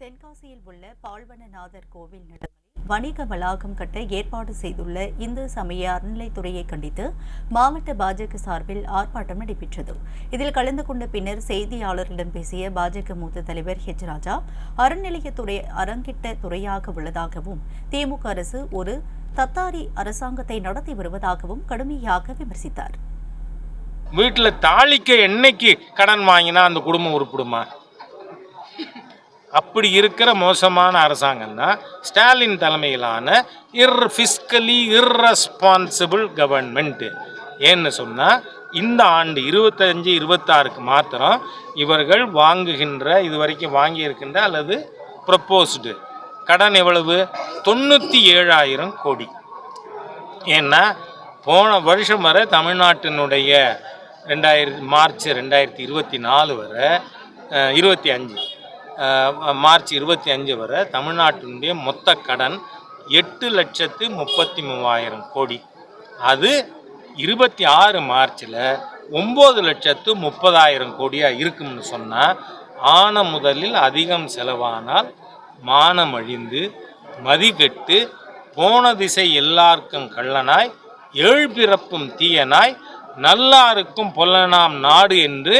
தென்காசியில் உள்ள பால்வனநாதர் கோவில் நிலங்களில் வணிக வளாகம் கட்ட ஏற்பாடு செய்துள்ள இந்து சமய அறநிலைத்துறையை கண்டித்து மாவட்ட பாஜக சார்பில் ஆர்ப்பாட்டம் நடைபெற்றது. இதில் கலந்து கொண்ட பின்னர் செய்தியாளர்களிடம் பேசிய பாஜக மூத்த தலைவர் ஹெச் ராஜா அறநிலையத்துறை அரங்கிட்ட துறையாக உள்ளதாகவும் திமுக அரசு ஒரு தத்தாரி அரசாங்கத்தை நடத்தி வருவதாகவும் கடுமையாக விமர்சித்தார். வீட்டில் தாளிக்க என்னைக்கு கடன் வாங்கினா அந்த குடும்பம் உருப்பிடுமா? அப்படி இருக்கிற மோசமான அரசாங்கம் தான் ஸ்டாலின் தலைமையிலான இர் ஃபிஸ்கலி இர்ரெஸ்பான்சிபிள் கவர்மெண்ட்டு ஏன்னு சொன்னால் இந்த ஆண்டு இருபத்தஞ்சு இருபத்தாறுக்கு மாத்திரம் இவர்கள் வாங்குகின்ற இது வரைக்கும் வாங்கியிருக்கின்ற அல்லது ப்ரப்போஸ்டு கடன் எவ்வளவு? தொண்ணூற்றி ஏழாயிரம் கோடி. ஏன்னா போன வருஷம் வரை தமிழ்நாட்டினுடைய ரெண்டாயிரத்தி மார்ச் ரெண்டாயிரத்தி இருபத்தி நாலு வரை இருபத்தி அஞ்சு. மார்ச் இருபத்தி அஞ்சு வரை தமிழ்நாட்டினுடைய மொத்த கடன் எட்டு லட்சத்து முப்பத்தி மூவாயிரம் கோடி. அது இருபத்தி ஆறு மார்ச்சில் ஒம்பது லட்சத்து முப்பதாயிரம் கோடியாக இருக்கும்னு சொன்னால் ஆன முதலில் அதிகம் செலவானால் மானம் அழிந்து மதிகெட்டு போன திசை எல்லாருக்கும் கள்ளனாய் ஏழ் பிறப்பும் தீயனாய் நல்லாருக்கும் பொல்லனாம் நாடு என்று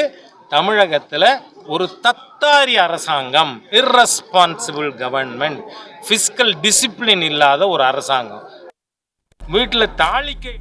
தமிழகத்தில் ஒரு தத்தாரி அரசாங்கம் இர்ரெஸ்பான்சிபிள் கவர்மெண்ட் ஃபிஸ்கல் டிசிப்ளின் இல்லாத ஒரு அரசாங்கம். வீட்டில் தாளிக்கை